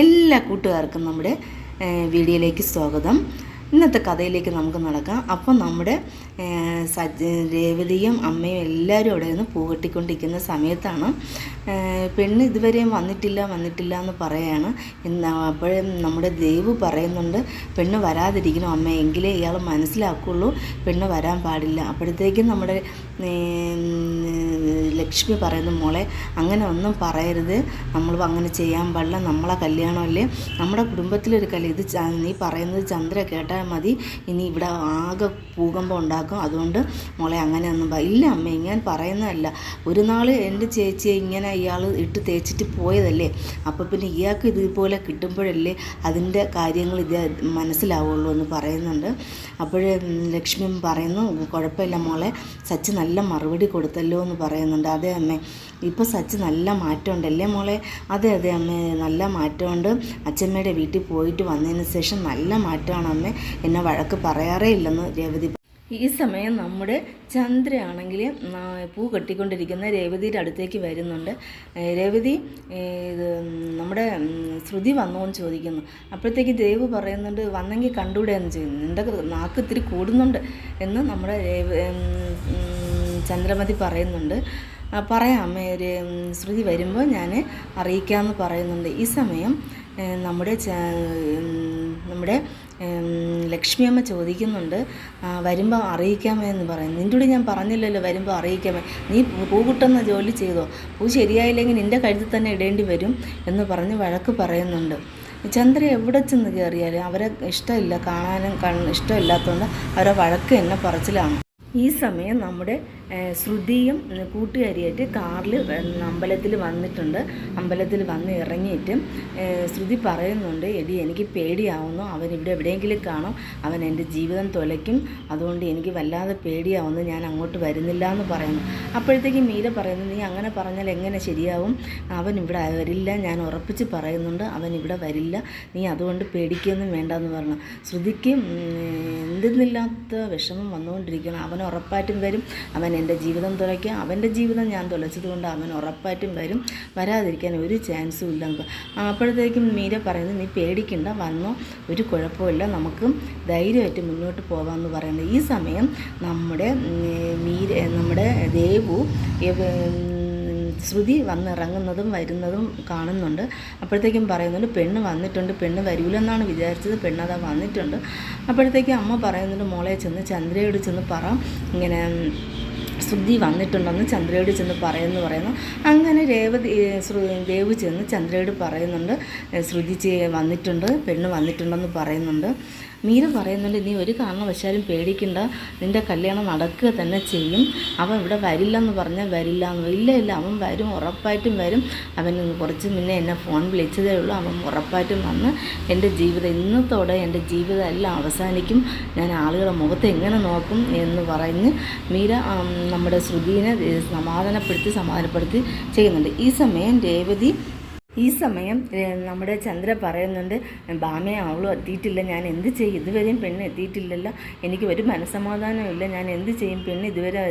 എല്ലാ കൂട്ടുകാർക്കും നമ്മുടെ വീഡിയോയിലേക്ക് സ്വാഗതം. ഇന്നത്തെ കഥയിലേക്ക് നമുക്ക് നടക്കാം. അപ്പം നമ്മുടെ സജ് രേവതിയും അമ്മയും എല്ലാവരും അവിടെ നിന്ന് പൂവെട്ടിക്കൊണ്ടിരിക്കുന്ന സമയത്താണ്. പെണ്ണ് ഇതുവരെയും വന്നിട്ടില്ല വന്നിട്ടില്ല എന്ന് പറയാണ്. എന്നാ അപ്പോഴും നമ്മുടെ ദേവ് പറയുന്നുണ്ട് പെണ്ണ് വരാതിരിക്കണം അമ്മ എങ്കിലേ ഇയാൾ മനസ്സിലാക്കുള്ളൂ പെണ്ണ് വരാൻ പാടില്ല. അപ്പോഴത്തേക്കും നമ്മുടെ ലക്ഷ്മി പറയുന്നു മോളെ അങ്ങനെ ഒന്നും പറയരുത്. നമ്മൾ അങ്ങനെ ചെയ്യാൻ പാടില്ല. നമ്മളെ കല്യാണമല്ലേ നമ്മുടെ കുടുംബത്തിലൊരു കല്യാണം. ഇത് നീ പറയുന്നത് ചന്ദ്ര കേട്ടാൽ മതി. ഇനി ഇവിടെ ആകെ ഭൂകമ്പം ഉണ്ടാക്കും. അതുകൊണ്ട് മോളെ അങ്ങനെ ഒന്നും ഇല്ല അമ്മ ഞാൻ പറയുന്നതല്ല. ഒരു നാൾ എന്റെ ചേച്ചിയെ ഇങ്ങനെ ഇയാൾ ഇട്ട് തേച്ചിട്ട് പോയതല്ലേ? അപ്പോൾ പിന്നെ ഇയാൾക്ക് ഇതുപോലെ കിട്ടുമ്പോഴല്ലേ അതിന്റെ കാര്യങ്ങൾ ഇത് മനസ്സിലാവുള്ളൂ എന്ന് പറയുന്നുണ്ട്. അപ്പോഴേ ലക്ഷ്മി പറയുന്നു കുഴപ്പമില്ല മോളെ സച്ചി നല്ല മറുപടി കൊടുത്തല്ലോ എന്ന് പറയുന്നുണ്ട്. അതെ അമ്മേ ഇപ്പോൾ സച്ചി നല്ല മാറ്റമുണ്ടല്ലേ മോളെ? അതെ അതെ അമ്മേ നല്ല മാറ്റമുണ്ട്. അച്ഛമ്മയുടെ വീട്ടിൽ പോയിട്ട് വന്നതിന് ശേഷം നല്ല മാറ്റമാണ് അമ്മേ. എന്നെ വഴക്ക് പറയാറേ ഇല്ലെന്ന് രേവതി ഈ സമയം നമ്മുടെ ചന്ദ്രയാണെങ്കിൽ പൂ കെട്ടിക്കൊണ്ടിരിക്കുന്ന രേവതിയുടെ അടുത്തേക്ക് വരുന്നുണ്ട്. രേവതി ഇത് നമ്മുടെ ശ്രുതി എന്ന് ചോദിക്കുന്നു. അപ്പോഴത്തേക്ക് ദേവ് പറയുന്നുണ്ട് വന്നെങ്കിൽ കണ്ടൂടെ എന്ന് ചോദിക്കുന്നു. നിന്റെ നാക്ക് ഇത്തിരി കൂടുന്നുണ്ട് എന്ന് നമ്മുടെ രേവ ചന്ദ്രമതി പറയുന്നുണ്ട്. പറയാം അമ്മ ഒരു ശ്രുതി വരുമ്പോൾ ഞാൻ അറിയിക്കാമെന്ന് പറയുന്നുണ്ട്. ഈ സമയം നമ്മുടെ നമ്മുടെ ലക്ഷ്മി ലക്ഷ്മിയമ്മ ചോദിക്കുന്നുണ്ട് വരുമ്പോൾ അറിയിക്കാമേ എന്ന് പറയുന്നു. കൂടെ ഞാൻ പറഞ്ഞില്ലല്ലോ വരുമ്പോൾ അറിയിക്കാമേ? നീ പൂ- പൂ ജോലി ചെയ്തോ? പൂ ശരിയായില്ലെങ്കിൽ നിന്റെ കഴുത്തിൽ തന്നെ ഇടേണ്ടി വരും എന്ന് പറഞ്ഞ് വഴക്ക് പറയുന്നുണ്ട്. ചന്ദ്ര എവിടെ ചെന്ന് കയറിയാലും അവരെ ഇഷ്ടമില്ല കാണാനും ഇഷ്ടമില്ലാത്തതുകൊണ്ട് അവരെ വഴക്ക് എന്നെ പറച്ചിലാണ്. ഈ സമയം നമ്മുടെ ശ്രുതിയും കൂട്ടുകാരിയായിട്ട് കാറിൽ അമ്പലത്തിൽ വന്നിട്ടുണ്ട്. അമ്പലത്തിൽ വന്ന് ഇറങ്ങിയിട്ട് ശ്രുതി പറയുന്നുണ്ട് എടി എനിക്ക് പേടിയാവുന്നു. അവൻ ഇവിടെ എവിടെയെങ്കിലും കാണും. അവൻ എന്റെ ജീവിതം തുലയ്ക്കും. അതുകൊണ്ട് എനിക്ക് വല്ലാതെ പേടിയാവുന്നു. ഞാൻ അങ്ങോട്ട് വരുന്നില്ല എന്ന് പറയുന്നു. അപ്പോഴത്തേക്ക് മീര പറയുന്നു നീ അങ്ങനെ പറഞ്ഞാൽ എങ്ങനെ ശരിയാവും? അവൻ ഇവിടെ വരില്ല. ഞാൻ ഉറപ്പിച്ച് പറയുന്നുണ്ട്. അവൻ ഇവിടെ വരില്ല. നീ അതുകൊണ്ട് പേടിക്കുകയൊന്നും വേണ്ടെന്ന് പറഞ്ഞു. ശ്രുതിക്ക് എന്തെന്നില്ലാത്ത വിഷമം വന്നുകൊണ്ടിരിക്കണം അവൻ ഉറപ്പായിട്ടും വരും. അവൻ എന്റെ ജീവിതം തുലയ്ക്കും അവന്റെ ജീവിതം ഞാൻ തുലച്ചത് കൊണ്ട് അവൻ ഉറപ്പായിട്ടും വരും. വരാതിരിക്കാൻ ഒരു ചാൻസും ഇല്ല നമുക്ക്. അപ്പോഴത്തേക്കും മീര പറയുന്നത് നീ പേടിക്കണ്ട വന്നോ. ഒരു കുഴപ്പമില്ല നമുക്ക് ധൈര്യമായിട്ട് മുന്നോട്ട് പോകാമെന്ന് പറയുന്നത് ഈ സമയം നമ്മുടെ മീര നമ്മുടെ ദേവു ശ്രുതി വന്നിറങ്ങുന്നതും വരുന്നതും കാണുന്നുണ്ട്. അപ്പോഴത്തേക്കും പറയുന്നുണ്ട് പെണ്ണ് വന്നിട്ടുണ്ട് പെണ്ണ് വരൂലെന്നാണ് വിചാരിച്ചത് പെണ്ണതാ വന്നിട്ടുണ്ട്. അപ്പോഴത്തേക്കും അമ്മ പറയുന്നുണ്ട് മോളെ ചെന്ന് ചന്ദ്രയോട് ചെന്ന് പറ. ഇങ്ങനെ ശ്രുതി വന്നിട്ടുണ്ടെന്ന് ചന്ദ്രയോട് ചെന്ന് പറയുന്നു പറയുന്നു. അങ്ങനെ രേവതി ദേവ് ചെന്ന് ചന്ദ്രയോട് പറയുന്നുണ്ട് ശ്രുതി വന്നിട്ടുണ്ട് പെണ്ണ് വന്നിട്ടുണ്ടെന്ന് പറയുന്നുണ്ട്. മീര പറയുന്നുണ്ട് നീ ഒരു കാരണവശാലും പേടിക്കണ്ട. നിന്റെ കല്യാണം നടക്കുക തന്നെ ചെയ്യും. അവൻ ഇവിടെ വരില്ല എന്ന് പറഞ്ഞാൽ വരില്ല. എന്ന് ഇല്ല ഇല്ല. അവൻ വരും ഉറപ്പായിട്ടും വരും. അവൻ കുറച്ച് മുന്നേ എന്നെ ഫോൺ വിളിച്ചതേ ഉള്ളൂ. അവൻ ഉറപ്പായിട്ടും വന്ന് എന്റെ ജീവിതം ഇന്നത്തോടെ എന്റെ ജീവിതം എല്ലാം അവസാനിക്കും. ഞാൻ ആളുകളുടെ മുഖത്ത് എങ്ങനെ നോക്കും എന്ന് പറഞ്ഞ് മീര നമ്മുടെ ശ്രുതിനെ സമാധാനപ്പെടുത്തി സമാധാനപ്പെടുത്തി ചെയ്യുന്നുണ്ട്. ഈ സമയം രേവതി ഈ സമയം നമ്മുടെ ചന്ദ്ര പറയുന്നുണ്ട് ബാമയെ അവളും എത്തിയിട്ടില്ല. ഞാൻ എന്ത് ചെയ്യും? ഇതുവരെയും പെണ്ണ് എത്തിയിട്ടില്ലല്ലോ. എനിക്ക് ഒരു മനസ്സമാധാനമില്ല ഞാൻ എന്ത് ചെയ്യും? പെണ്ണ് ഇതുവരെ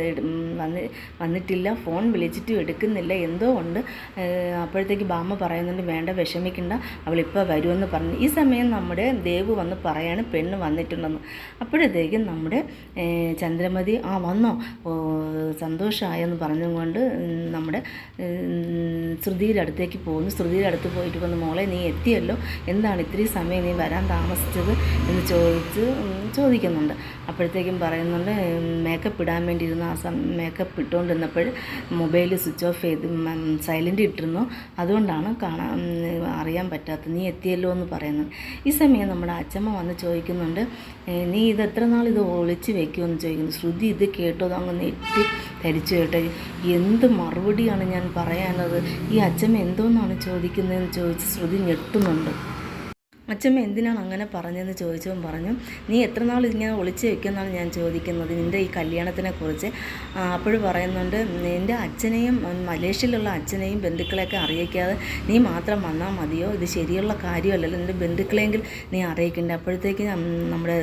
വന്ന് വന്നിട്ടില്ല. ഫോൺ വിളിച്ചിട്ടും എടുക്കുന്നില്ല. എന്തോ ഉണ്ട്. അപ്പോഴത്തേക്ക് ബാമ പറയുന്നുണ്ട് വേണ്ട വിഷമിക്കണ്ട. അവളിപ്പോൾ വരുമെന്ന് പറഞ്ഞു. ഈ സമയം നമ്മുടെ ദേവ് വന്ന് പറയാണ് പെണ്ണ് വന്നിട്ടുണ്ടെന്ന്. അപ്പോഴത്തേക്കും നമ്മുടെ ചന്ദ്രമതി ആ വന്നോ. സന്തോഷമായെന്ന് പറഞ്ഞുകൊണ്ട് നമ്മുടെ ശ്രുതിയിലടുത്തേക്ക് പോകുന്നു. ശ്രുതിയുടെ അടുത്ത് പോയിട്ട് വന്ന് മോളെ നീ എത്തിയല്ലോ. എന്താണ് ഇത്രയും സമയം നീ വരാൻ താമസിച്ചത് എന്ന് ചോദിച്ച് ചോദിക്കുന്നുണ്ട്. അപ്പോഴത്തേക്കും പറയുന്നുണ്ട് മേക്കപ്പ് ഇടാൻ വേണ്ടി ഇരുന്ന ആ സമയം മേക്കപ്പ് ഇട്ടുകൊണ്ടിരുന്നപ്പോൾ മൊബൈൽ സ്വിച്ച് ഓഫ് ചെയ്ത് സൈലന്റ് ഇട്ടിരുന്നു. അതുകൊണ്ടാണ് കാണാൻ അറിയാൻ പറ്റാത്തത് നീ എത്തിയല്ലോ എന്ന് പറയുന്നുണ്ട് ഈ സമയം നമ്മുടെ അച്ഛമ്മ വന്ന് ചോദിക്കുന്നുണ്ട് നീ ഇത് എത്ര നാൾ ഇത് ഒളിച്ച് വെക്കുമെന്ന് ചോദിക്കുന്നു. ശ്രുതി ഇത് കേട്ടോ അങ്ങ് നെറ്റി ധരിച്ചു കേട്ടെ. എന്ത് മറുപടിയാണ് ഞാൻ പറയാനുള്ളത്? ഈ അച്ഛമ്മ എന്തോന്നാണ് ചോദിക്കുന്നതെന്ന് ചോദിച്ച് ശ്രുതി ഞെട്ടുന്നുണ്ട്. അച്ഛമ്മ എന്തിനാണ് അങ്ങനെ പറഞ്ഞതെന്ന് ചോദിച്ചവൻ പറഞ്ഞു നീ എത്ര നാൾ ഇങ്ങനെ ഒളിച്ചു വെക്കുമെന്നാണ് ഞാൻ ചോദിക്കുന്നത്. നിന്റെ ഈ കല്യാണത്തിനെക്കുറിച്ച് അപ്പോൾ പറയുന്നുണ്ട് നിന്റെ അച്ഛനെയും മലേഷ്യയിലുള്ള അച്ഛനെയും ബന്ധുക്കളെയൊക്കെ അറിയിക്കാതെ നീ മാത്രം വന്നാൽ മതിയോ? ഇത് ശരിയുള്ള കാര്യമല്ലല്ലോ. നിന്റെ ബന്ധുക്കളെങ്കിൽ നീ അറിയിക്കേണ്ട? അപ്പോഴത്തേക്ക് നമ്മുടെ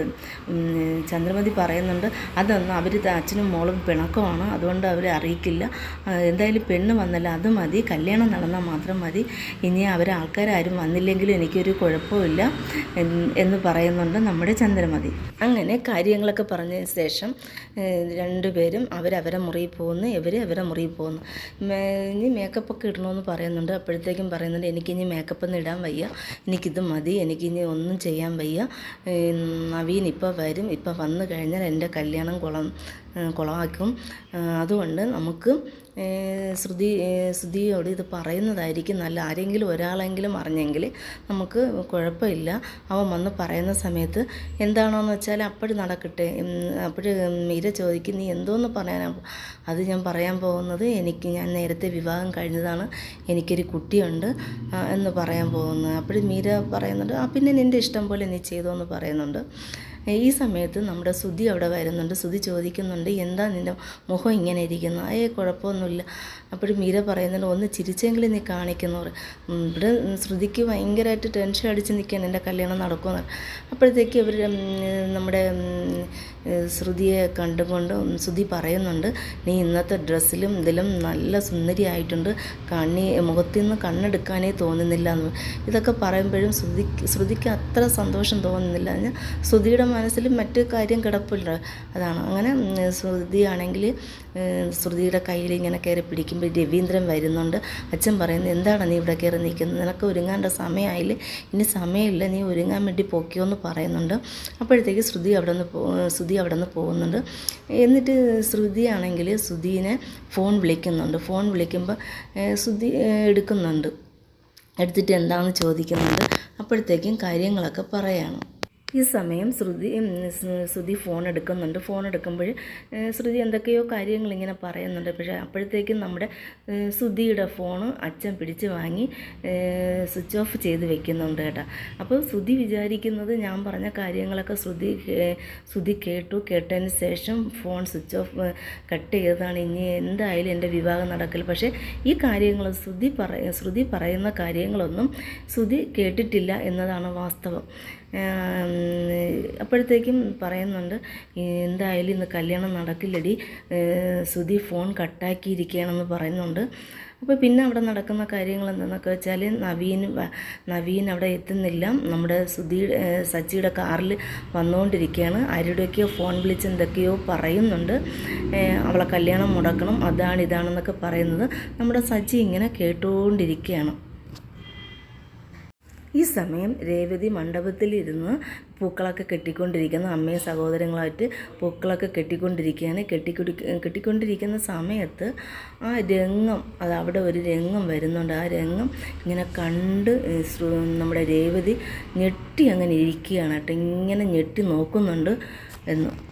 ചന്ദ്രമതി പറയുന്നുണ്ട് അതൊന്നും അവർ അച്ഛനും മോളും പിണക്കമാണ്. അതുകൊണ്ട് അവരെ അറിയിക്കില്ല. എന്തായാലും പെണ്ണ് വന്നല്ല. അത് മതി. കല്യാണം നടന്നാൽ മാത്രം മതി. ഇനി അവരെ ആൾക്കാരും വന്നില്ലെങ്കിലും എനിക്കൊരു കുഴപ്പമില്ല എന്ന് എന്ന് പറയുന്നുണ്ട് നമ്മുടെ ചന്ദ്രമതി. അങ്ങനെ കാര്യങ്ങളൊക്കെ പറഞ്ഞതിന് ശേഷം രണ്ടുപേരും അവരവരെ മുറിയിൽ പോകുന്നു ഇവർ അവരെ മുറിയിൽ പോകുന്നു. ഇനി മേക്കപ്പ് മേക്കപ്പൊക്കെ ഇടണമെന്ന് പറയുന്നുണ്ട്. അപ്പോഴത്തേക്കും പറയുന്നുണ്ട് എനിക്കിനി മേക്കപ്പ് ഒന്നും ഇടാൻ വയ്യ. എനിക്കിത് മതി എനിക്കിനി ഒന്നും ചെയ്യാൻ വയ്യ. നവീൻ ഇപ്പോൾ വരും. ഇപ്പോൾ വന്നു കഴിഞ്ഞാൽ എന്റെ കല്യാണം കുളം കുളമാക്കും. അതുകൊണ്ട് നമുക്ക് ശ്രുതി ശ്രുതിയോട് ഇത് പറയുന്നതായിരിക്കും. നല്ല ആരെങ്കിലും ഒരാളെങ്കിലും അറിഞ്ഞെങ്കിൽ നമുക്ക് കുഴപ്പമില്ല. അവൻ വന്ന് പറയുന്ന സമയത്ത് എന്താണോന്ന് വെച്ചാൽ അപ്പോഴും നടക്കട്ടെ. അപ്പോഴ് മീര ചോദിക്കും നീ എന്തോന്ന് പറയാനാ? അത് ഞാൻ പറയാൻ പോകുന്നത് എനിക്ക് ഞാൻ നേരത്തെ വിവാഹം കഴിഞ്ഞതാണ്. എനിക്കൊരു കുട്ടിയുണ്ട് എന്ന് പറയാൻ പോകുന്നത് അപ്പോഴും മീര പറയുന്നുണ്ട് ആ പിന്നെ നിന്റെ ഇഷ്ടം പോലെ നീ ചെയ്തോ എന്ന് പറയുന്നുണ്ട്. ഈ സമയത്ത് നമ്മുടെ സുധി അവിടെ വരുന്നുണ്ട്. സുധി ചോദിക്കുന്നുണ്ട് എന്താ നിന്റെ മുഖം ഇങ്ങനെ ഇരിക്കുന്നു? ഏ കുഴപ്പമൊന്നുമില്ല. അപ്പോഴും മീര പറയുന്നുണ്ട് ഒന്ന് ചിരിച്ചെങ്കിലും നീ കാണിക്കുന്നവർ ഇവിടെ ശ്രുതിക്ക് ഭയങ്കരമായിട്ട് ടെൻഷൻ അടിച്ച് നിൽക്കുകയാണ് എന്റെ കല്യാണം നടക്കുമെന്ന്. അപ്പോഴത്തേക്ക് ഇവർ നമ്മുടെ ശ്രുതിയെ കണ്ടുകൊണ്ട് ശ്രുതി പറയുന്നുണ്ട് നീ ഇന്നത്തെ ഡ്രസ്സിലും ഇതിലും നല്ല സുന്ദരിയായിട്ടുണ്ട്. കണ്ണി മുഖത്തു നിന്ന് കണ്ണെടുക്കാനേ തോന്നുന്നില്ല എന്ന് ഇതൊക്കെ പറയുമ്പോഴും ശ്രുതി ശ്രുതിക്ക് അത്ര സന്തോഷം തോന്നുന്നില്ല. എന്ന് ശ്രുതിയുടെ മനസ്സിൽ മറ്റു കാര്യം കിടപ്പില്ല. അതാണ്. അങ്ങനെ ശ്രുതിയാണെങ്കിൽ ശ്രുതിയുടെ കയ്യിൽ ഇങ്ങനെ കയറി പിടിക്കുമ്പോൾ രവീന്ദ്രൻ വരുന്നുണ്ട്. അച്ഛൻ പറയുന്നത് എന്താണ് നീ ഇവിടെ കയറി നിൽക്കുന്നത്? നിനക്ക് ഒരുങ്ങാണ്ട സമയമായില്ല? ഇനി സമയമില്ല. നീ ഒരുങ്ങാൻ വേണ്ടി പൊക്കിയോ എന്ന് പറയുന്നുണ്ട്. അപ്പോഴത്തേക്ക് ശ്രുതി അവിടെ നിന്ന് ശ്രുതി അവിടെ നിന്ന് പോകുന്നുണ്ട്. എന്നിട്ട് ശ്രുതിയാണെങ്കിൽ ശ്രുതിനെ ഫോൺ വിളിക്കുന്നുണ്ട്. ഫോൺ വിളിക്കുമ്പോൾ ശ്രുതി എടുക്കുന്നുണ്ട്. എടുത്തിട്ട് എന്താണെന്ന് ചോദിക്കുന്നുണ്ട്. അപ്പോഴത്തേക്കും കാര്യങ്ങളൊക്കെ പറയാണ്. ഈ സമയം ശ്രുതി ശ്രുതി ഫോൺ എടുക്കുന്നുണ്ട്. ഫോൺ എടുക്കുമ്പോൾ ശ്രുതി എന്തൊക്കെയോ കാര്യങ്ങൾ ഇങ്ങനെ പറയുന്നുണ്ട്. പക്ഷേ അപ്പോഴത്തേക്കും നമ്മുടെ ശ്രുതിയുടെ ഫോൺ അച്ഛൻ പിടിച്ച് വാങ്ങി സ്വിച്ച് ഓഫ് ചെയ്ത് വെക്കുന്നുണ്ട് കേട്ടോ. അപ്പോൾ ശ്രുതി വിചാരിക്കുന്നത് ഞാൻ പറഞ്ഞ കാര്യങ്ങളൊക്കെ ശ്രുതി ശ്രുതി കേട്ടു. കേട്ടതിന് ശേഷം ഫോൺ സ്വിച്ച് ഓഫ് കട്ട് ചെയ്തതാണ്. ഇനി എന്തായാലും എന്റെ വിവാഹം നടക്കൽ പക്ഷേ ഈ കാര്യങ്ങൾ ശ്രുതി പറ ശ്രുതി പറയുന്ന കാര്യങ്ങളൊന്നും ശ്രുതി കേട്ടിട്ടില്ല എന്നതാണ് വാസ്തവം. അപ്പോഴത്തേക്കും പറയുന്നുണ്ട് എന്തായാലും ഇന്ന് കല്യാണം നടക്കില്ലടി. സുധി ഫോൺ കട്ടാക്കിയിരിക്കുകയാണെന്ന് പറയുന്നുണ്ട്. അപ്പോൾ പിന്നെ അവിടെ നടക്കുന്ന കാര്യങ്ങൾ എന്താണെന്നൊക്കെ വെച്ചാൽ നവീൻ നവീൻ അവിടെ എത്തുന്നില്ല. നമ്മുടെ സുധി സച്ചിയുടെ കാറിൽ വന്നുകൊണ്ടിരിക്കുകയാണ് ആരുടെയൊക്കെയോ ഫോൺ വിളിച്ച് എന്തൊക്കെയോ പറയുന്നുണ്ട്. അവളെ കല്യാണം മുടക്കണം. അതാണ് ഇതാണെന്നൊക്കെ പറയുന്നത്. നമ്മുടെ സച്ചി ഇങ്ങനെ കേട്ടുകൊണ്ടിരിക്കുകയാണ് ഈ സമയം രേവതി മണ്ഡപത്തിലിരുന്ന് പൂക്കളൊക്കെ കെട്ടിക്കൊണ്ടിരിക്കുന്ന. അമ്മയും സഹോദരങ്ങളായിട്ട് പൂക്കളൊക്കെ കെട്ടിക്കൊണ്ടിരിക്കുകയാണ്. കെട്ടിക്കൊടി കെട്ടിക്കൊണ്ടിരിക്കുന്ന സമയത്ത് ആ രംഗം അത് അവിടെ ഒരു രംഗം വരുന്നുണ്ട്. ആ രംഗം ഇങ്ങനെ കണ്ട് നമ്മുടെ രേവതി ഞെട്ടി അങ്ങനെ ഇരിക്കുകയാണ് കേട്ടോ. ഇങ്ങനെ ഞെട്ടി നോക്കുന്നുണ്ട് എന്ന്.